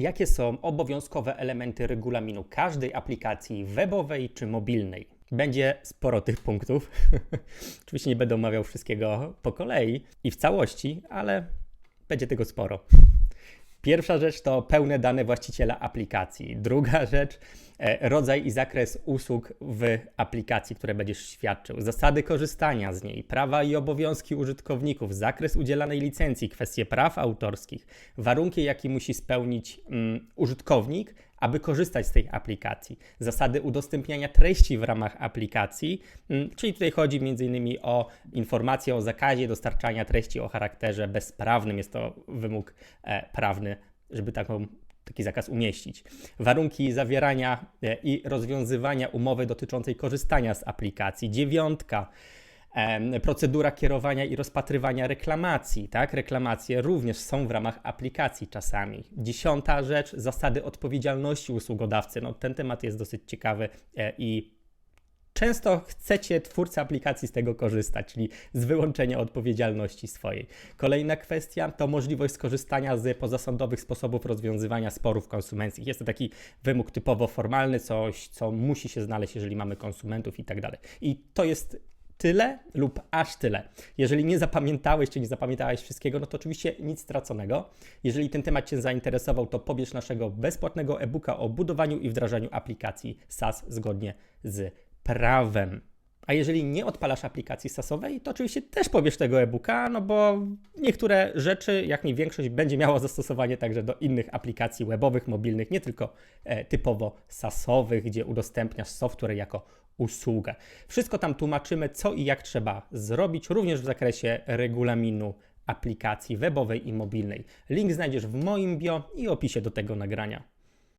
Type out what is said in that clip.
Jakie są obowiązkowe elementy regulaminu każdej aplikacji webowej czy mobilnej? Będzie sporo tych punktów. Oczywiście nie będę omawiał wszystkiego po kolei i w całości, ale będzie tego sporo. Pierwsza rzecz to pełne dane właściciela aplikacji. Druga rzecz, e, rodzaj i zakres usług w aplikacji, które będziesz świadczył, zasady korzystania z niej, prawa i obowiązki użytkowników, zakres udzielanej licencji, kwestie praw autorskich, warunki, jakie musi spełnić mm, użytkownik, aby korzystać z tej aplikacji, zasady udostępniania treści w ramach aplikacji, mm, czyli tutaj chodzi m.in. o informacje o zakazie dostarczania treści o charakterze bezprawnym. Jest to wymóg e, prawny, żeby taką taki zakaz umieścić. Warunki zawierania e, i rozwiązywania umowy dotyczącej korzystania z aplikacji. Dziewiątka. Procedura kierowania i rozpatrywania reklamacji, tak? Reklamacje również są w ramach aplikacji czasami. Dziesiąta rzecz, zasady odpowiedzialności usługodawcy. No, ten temat jest dosyć ciekawy e, i często chcecie, twórcy aplikacji, z tego korzystać, czyli z wyłączenia odpowiedzialności swojej. Kolejna kwestia to możliwość skorzystania z pozasądowych sposobów rozwiązywania sporów konsumenckich. Jest to taki wymóg typowo formalny, coś, co musi się znaleźć, jeżeli mamy konsumentów i tak dalej. I to jest tyle lub aż tyle. Jeżeli nie zapamiętałeś czy nie zapamiętałeś wszystkiego, no to oczywiście nic straconego. Jeżeli ten temat Cię zainteresował, to pobierz naszego bezpłatnego e-booka o budowaniu i wdrażaniu aplikacji SaaS zgodnie z prawem. A jeżeli nie odpalasz aplikacji SaaSowej, to oczywiście też pobierz tego e-booka, no bo niektóre rzeczy, jak mi większość, będzie miało zastosowanie także do innych aplikacji webowych, mobilnych, nie tylko e, typowo SaaSowych, gdzie udostępniasz software jako usługę. Wszystko tam tłumaczymy, co i jak trzeba zrobić, również w zakresie regulaminu aplikacji webowej i mobilnej. Link znajdziesz w moim bio i opisie do tego nagrania.